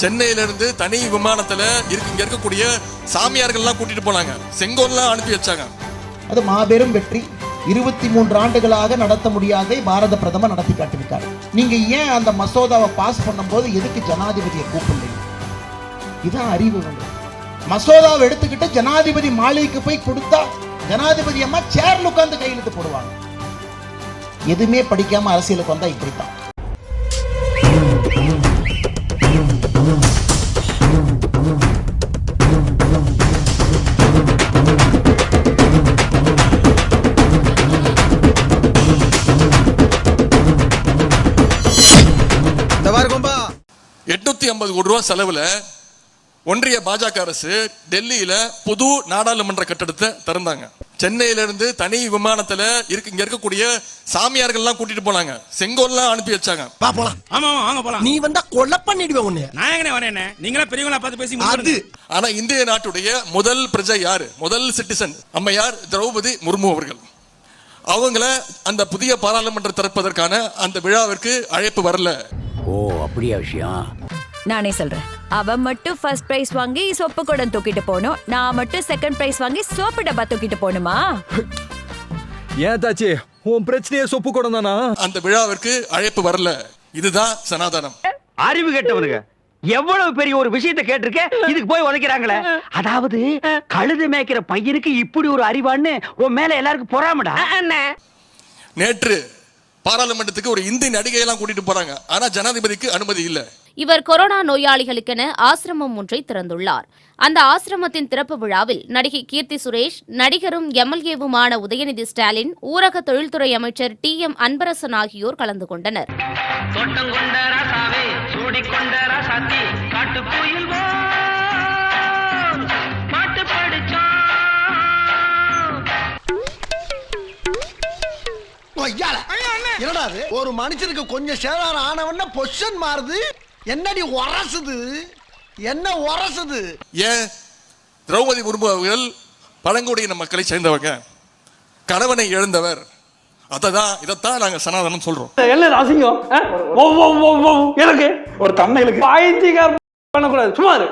சென்னையில இருந்து தனி விமானத்துல இருக்கு இங்கே இருக்கக்கூடிய சாமியார்கள்லாம் கூட்டிட்டு போனாங்க. செங்கோல்லாம் அனுப்பி வச்சாங்க. அது மாபெரும் வெற்றி. இருபத்தி மூன்று ஆண்டுகளாக நடத்த முடியாதை பாரத பிரதமர் நடத்தி காட்டிவிட்டார். நீங்க ஏன் அந்த மசோதாவை பாஸ் பண்ணும்போது எதுக்கு ஜனாதிபதியை கூப்பிடுங்க இதான் அறிவு மசோதாவை எடுத்துக்கிட்டு ஜனாதிபதி மாளிகைக்கு போய் கொடுத்தா ஜனாதிபதி அம்மா சேர்ல உட்கார்ந்து கையெழுத்து போடுவாங்க. எதுவுமே படிக்காம அரசியலுக்கு வந்தா இப்படித்தான். கோடி ரூபாய் செலவுல ஒன்றிய பாஜக அரசு டெல்லியில புது நாடாளுமன்ற கட்டடத்தை திறந்தாங்க. சென்னையில இருந்து தனி விமானத்துல இருக்கு இங்க இருக்கக்கூடிய சாமியார்கள்லாம் கூட்டிட்டு போனாங்க. செங்கோல்லாம் அனுப்பி வச்சாங்க. வா போலாம். ஆமா ஆமா வாங்க போலாம். நீ வந்தா கொலை பண்ணிடுவேன் உன்னை நான் எங்கனே வரேனே நீங்களா பெரியவங்களா பார்த்து பேசி அது. ஆனா இந்திய நாட்டுடைய முதல் பிரஜை யாரு? முதல் சிட்டிசன் அம்மையார் திரௌபதி முர்மு அவர்கள். அவங்கள அந்த புதிய பாராளுமன்றம் திறப்பதற்கான அந்த விழாவிற்கு அழைப்பு வரல. ஓ அப்படியா விஷயம்? நானே சொல்றேன். அவன் மட்டும் ஃபர்ஸ்ட் பிரைஸ் வாங்கி சொப்பு குடம் தூக்கிட்டு போகணும். நான் மட்டும் செகண்ட் பிரைஸ் வாங்கி சோப்பு டப்பா தூக்கிட்டு போகணுமா? ஏன் தாச்சி? உன் பிரச்சனையே சொப்பு குடம் தானா? அந்த விழாவிற்கு அழைப்பு வரல. இதுதான் சனாதனம். அறிவு கெட்டவனுங்க. எவ்வளவு பெரிய ஒரு விஷயத்தை கேட்டிருக்க இதுக்கு போய் உதைக்கிறாங்களே. அதாவது கழுது மேய்க்கிற பையனுக்கு இப்படி ஒரு அறிவான்னு உன் மேல எல்லாருக்கும் பொறாமடா? நேற்று பாராளுமன்றத்துக்கு ஒரு இந்தி நடிகையெல்லாம் கூட்டிட்டு போறாங்க. ஆனா ஜனாதிபதிக்கு அனுமதி இல்ல. இவர் கொரோனா நோயாளிகளுக்கென ஆசிரமம் ஒன்றை திறந்துள்ளார். அந்த ஆசிரமத்தின் திறப்பு விழாவில் நடிகை கீர்த்தி சுரேஷ் நடிகரும் எம்எல்ஏவுமான உதயநிதி ஸ்டாலின் ஊரக தொழில்துறை அமைச்சர் டி எம் அன்பரசன் ஆகியோர் கலந்து கொண்டனர். என்னடா ஒரு மனுஷனுக்கு கொஞ்சம் சேதாரம் ஆனவன பொசிஷன் மாறுது. என்னடி உரசுது? என்ன உரசுது? ஏன் திரௌபதி முர்மு அவர்கள் பழங்குடியின மக்களை சேர்ந்தவங்க. கணவனை இழந்தவர். அததான் இதைத்தான் நாங்க சனாதனம் சொல்றோம். என்ன அசிங்கம்? எனக்கு? ஒரு தன்னைகளுக்கு பைத்தியக்கார பண்ணக்கூடாது. சும்மா இரு.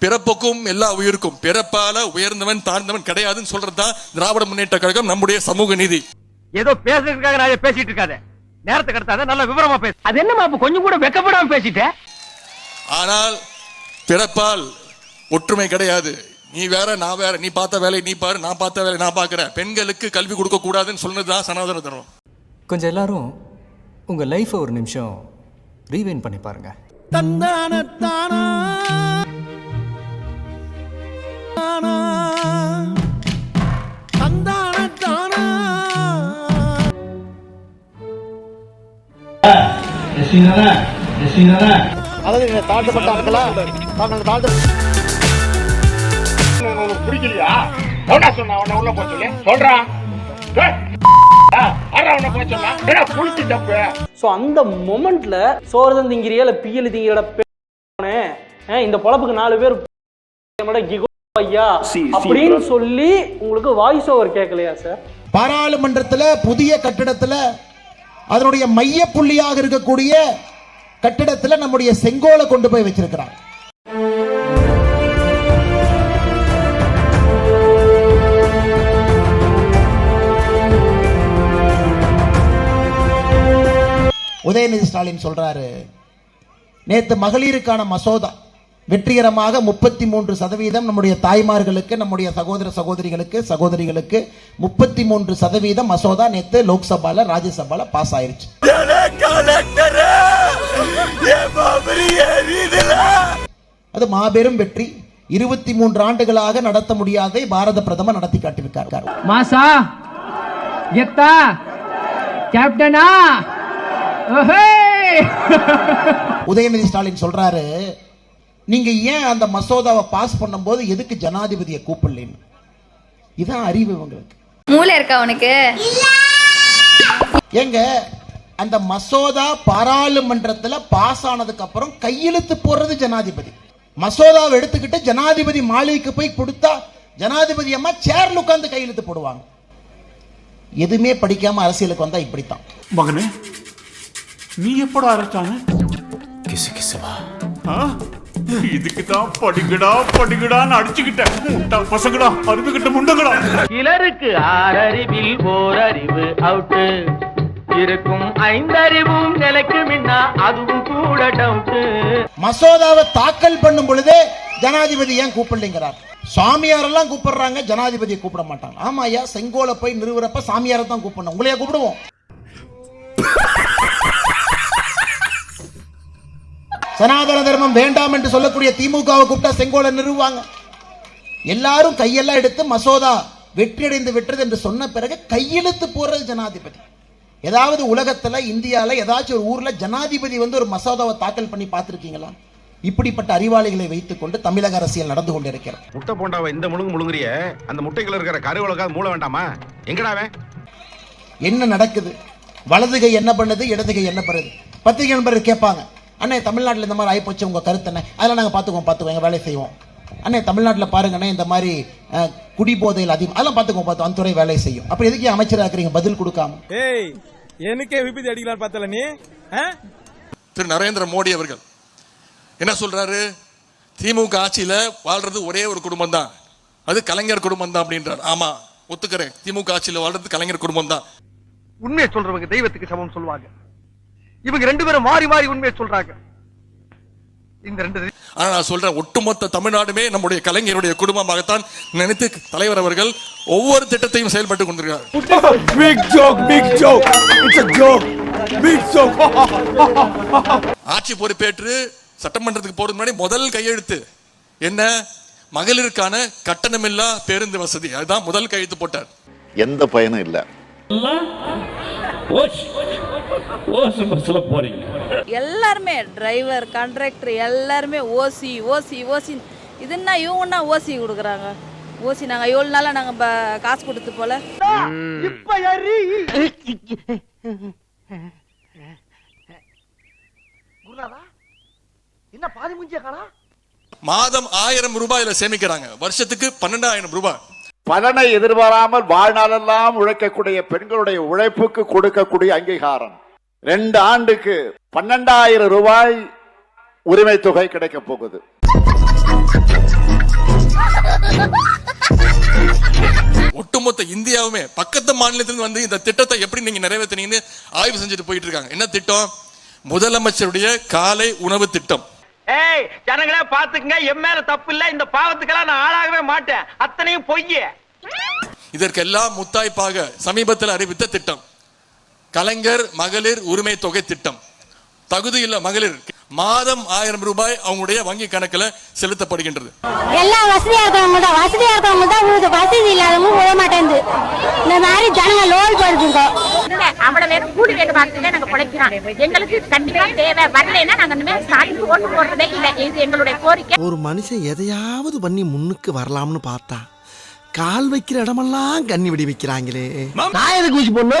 பிறப்புக்கும் எல்லா உயிருக்கும். பிறப்பால உயர்ந்தவன் தாழ்ந்தவன் கிடையாதுன்னு சொல்றதுதான் திராவிட முன்னேற்ற கழகம் நம்முடைய சமூக நீதி. ஏதோ பேசுறதுக்காக நான் பேசிட்டு இருக்காத. நேரத்தை கடத்தாத நல்ல விவரமா பேசு. அது என்னமா அப்ப கொஞ்சம் கூட வெக்கப்படாம பேசிட்ட? ஆனால் பிறப்பால் ஒற்றுமை கிடையாது. நீ வேற நான் வேற நீ பார்த்த வேலை நீ பாரு நான் பார்த்த வேலை நான் பார்க்கறேன். பெண்களுக்கு கல்வி கொடுக்க கூடாதுன்னு சொன்னதுதான் சனாதன தர்மம். கொஞ்சம் எல்லாரும் உங்க லைஃபை ஒரு நிமிஷம் ரீவைன் பண்ணி பாருங்க. தந்தான தானா அதாவது தாழ்த்தப்பட்ட ஆட்களா? தாங்கள் தாழ்த்த பிடிக்கலையா? எவனா சொன்னா அவனை உள்ள போக சொல்லி. சொல்றான் உன்னை போக சொன்னா. ஏடா புளிச்சு தப்பு? சோ அந்த மொமெண்ட்ல சோறு தான் திங்கிறியா இல்ல பியல் திங்கிறட இந்த பொழப்புக்கு நாலு பேர் ஐயா? அப்படின்னு சொல்லி உங்களுக்கு வாய்ஸ் ஓவர் கேட்கலையா சார் பாராளுமன்றத்துல புதிய கட்டிடத்துல அதனுடைய மைய புள்ளியாக இருக்கக்கூடிய கட்டிடத்துல நம்முடைய செங்கோலை கொண்டு போய் வச்சிருக்கிறார். உதயநிதி ஸ்டாலின் சொல்றாரு நேத்து மகளிருக்கான மசோதா. வெற்றிகரமாக முப்பத்தி மூன்று சதவீதம் நம்முடைய தாய்மார்களுக்கு நம்முடைய சகோதர சகோதரிகளுக்கு சகோதரிகளுக்கு முப்பத்தி மூன்று சதவீதம் மசோதா நேத்து லோக்சபால ராஜ்யசபால பாஸ் ஆயிருச்சு. அது மாபெரும் வெற்றி. இருபத்தி மூன்று ஆண்டுகளாக நடத்த முடியாதை பாரத பிரதமர் நடத்தி காட்டியிருக்கார். மாசா கெத்தா கேப்டனா? உதயநிதி ஸ்டாலின் சொல்றாரு நீங்க ஏன் அந்த மசோதாவை பாஸ் பண்ணும்போது எதுக்கு ஜனாதிபதியை கூப்பிடலன்னு? இதான் அறிவு இவங்களுக்கு. மூளை இருக்கா உனக்கு? ஏங்க அந்த மசோதா பாராளுமன்றத்துல பாஸ் ஆனதுக்கு அப்புறம் கையெழுத்து போடுறது ஜனாதிபதி. மசோதாவை எடுத்துக்கிட்டு ஜனாதிபதி மாளிகைக்கு போய் கொடுத்தா ஜனாதிபதி அம்மா சேர்ல உட்கார்ந்து கையெழுத்து போடுவாங்க. எதுவுமே படிக்காம அரசியலுக்கு வந்தா இப்படித்தான். மகனே நீ எப்படா அரசாங்க கிசு கிசுவா. இதுக்கு தான் படிங்கடா படிங்கடான்னு அடிச்சுக்கிட்டேன். முட்டா பசங்கடா அருந்துகிட்ட முண்டங்கடா. சிலருக்கு ஆறறிவில் ஓரறிவு அவுட்டு இருக்கும் ஐந்தறிவும் நிலைக்கு முன்னா அதுவும் கூட டவுட்டு மசோதாவை தாக்கல் பண்ணும் பொழுதே ஜனாதிபதி ஏன் கூப்பிடலைங்கிறார்? சாமியாரெல்லாம் கூப்பிடுறாங்க ஜனாதிபதியை கூப்பிட மாட்டாங்க ஆமா ஐயா செங்கோலை போய் நிறுவுறப்ப சாமியாரை தான் கூப்பிடணும். உங்களையா கூப்பிடுவோம்? சனாதன தர்மம் வேண்டாம் என்று சொல்லக்கூடிய திமுகவை கூப்பிட்டா செங்கோலை நிறுவுவாங்க. எல்லாரும் கையெல்லாம் எடுத்து மசோதா வெற்றியடைந்து விட்டது என்று சொன்ன பிறகு கையெழுத்து போறது ஜனாதிபதி. ஏதாவது உலகத்துல இந்தியால ஏதாச்சும் ஒரு ஊர்ல ஜனாதிபதி வந்து ஒரு மசோதாவை தாக்கல் பண்ணி பார்த்திருக்கீங்களா? இப்படிப்பட்ட அறிவாளிகளை வைத்துக்கொண்டு தமிழக அரசியல் நடந்து கொண்டிருக்கிறது. முட்டை போண்டாவை இந்த முழுங்கு முழுங்குறிய அந்த முட்டைக்குள்ள இருக்கிற கருவளக்காக மூளை வேண்டாமா? எங்கடாவே என்ன நடக்குது? வலது கை என்ன பண்ணுது இடது கை என்ன பண்ணுது? பத்திரிகை நண்பர்கள் கேட்பாங்க அண்ணே தமிழ்நாட்டில் இந்த மாதிரி ஆயிப்போச்சு உங்க கருத்து என்ன? அதெல்லாம் நாங்கள் பார்த்துக்குவோம் பார்த்துக்குவோம் எங்க வேலையை செய்வோம். அண்ணே தமிழ்நாட்டில் பாருங்கண்ணே இந்த மாதிரி குடிபோதையில் அதிகம் அதெல்லாம் பார்த்துக்குவோம் பார்த்து அந்த துறை வேலையை செய்யும். அப்ப எதுக்கு அமைச்சராக இருக்கிறீங்க பதில் கொடுக்காம? ஏய் எனக்கே விபத்து அடிக்கலாம் பார்த்தல நீ? திரு நரேந்திர மோடி அவர்கள் என்ன சொல்றாரு? திமுக ஆட்சியில வாழ்றது ஒரே ஒரு குடும்பம் தான் அது கலைஞர் குடும்பம் தான் அப்படின்றார். ஆமா ஒத்துக்கிறேன். திமுக ஆட்சியில வாழ்றது கலைஞர் குடும்பம் தான் உண்மையை சொல்றவங்க தெய்வத்துக்கு சமம் சொல்லுவாங்க. இவங்க ரெண்டு பேரும் மாறி மாறி உண்மையை சொல்றாங்க. இந்த ரெண்டு ஆனா நான் சொல்றேன் ஒட்டுமொத்த தமிழ்நாடுமே நம்முடைய கலைஞருடைய குடும்பமாகத்தான் நினைத்து தலைவர் அவர்கள் ஒவ்வொரு திட்டத்தையும் செயல்பட்டு கொண்டிருக்கிறார். Big joke big joke it's a joke. Big joke ஆட்சி பொறுப்பேற்று சட்டமன்றத்துக்கு போறது முன்னாடி முதல் கையெழுத்து. என்ன? மகளிருக்கான கட்டணமில்லா பேருந்து வசதி. அதுதான் முதல் கையெழுத்து போட்டார். எந்த பயனும் இல்லை. எல்லாருமே டிரைவர் கண்ட்ராக்டர் எல்லாருமே ஓசி ஓசி ஓசி. இதுன்னா இவங்கன்னா ஓசி கொடுக்குறாங்க. ஓசி நாங்கள் எவ்வளோ நாளாக நாங்கள் காசு கொடுத்து போல. என்ன பாதி முஞ்சிய காணா? மாதம் ஆயிரம் ரூபாயில சேமிக்கிறாங்க. வருஷத்துக்கு பன்னெண்டாயிரம் ரூபாய். பலனை எதிர்பாராமல் வாழ்நாளெல்லாம் உழைக்கக்கூடிய பெண்களுடைய உழைப்புக்கு கொடுக்கக்கூடிய அங்கீகாரம். ரெண்டு ஆண்டுக்கு பன்னெண்டாயிரம் ரூபாய் உரிமை தொகை கிடைக்க போகுது. ஒட்டுமொத்த இந்தியாவுமே பக்கத்து மாநிலத்திலிருந்து வந்து இந்த திட்டத்தை எப்படி நீங்க நிறைவேற்றினீங்கன்னு ஆய்வு செஞ்சுட்டு போயிட்டு இருக்காங்க என்ன திட்டம்? முதலமைச்சருடைய காலை உணவு திட்டம். ஏய் ஜனங்களே பாத்துக்கங்க என் மேல தப்பு இல்ல. இந்த பாவத்துக்கெல்லாம் நான் ஆளாகவே மாட்டேன். அத்தனையும் பொய்யே. இதற்கெல்லாம் முத்தாய்ப்பாக சமீபத்தில் அறிவித்த திட்டம். கலைஞர் மகளிர் உரிமை தொகை திட்டம். தகுதியுள்ள மகளிர். மாதம் ஆயிரம் ரூபாய் அவங்களுடைய வங்கி கணக்குல செலுத்தப்படுகின்றது. எல்லா வசதியாக இருக்கவங்க தான் வசதியாக இருக்கவங்க தான் விழுது வசதி இல்லாதவங்க விழ மாட்டேங்குது. இந்த மாதிரி ஜனங்க லோல் படுதுங்க. அவ்வளவு பேரும் கூலி வேலை பார்த்துட்டு நாங்க பிழைக்கிறோம். எங்களுக்கு கண்டிப்பா தேவை. வரலைன்னா நாங்க இனிமேல் ஸ்டார்டிங் ஓட்டு போடுறதே இல்லை. இது எங்களுடைய கோரிக்கை. ஒரு மனுஷன் எதையாவது பண்ணி முன்னுக்கு வரலாம்னு பார்த்தா கால் வைக்கிற இடமெல்லாம் கண்ணி விடி வைக்கிறாங்களே. நான் எதுக்கு ஊசி பொண்ணு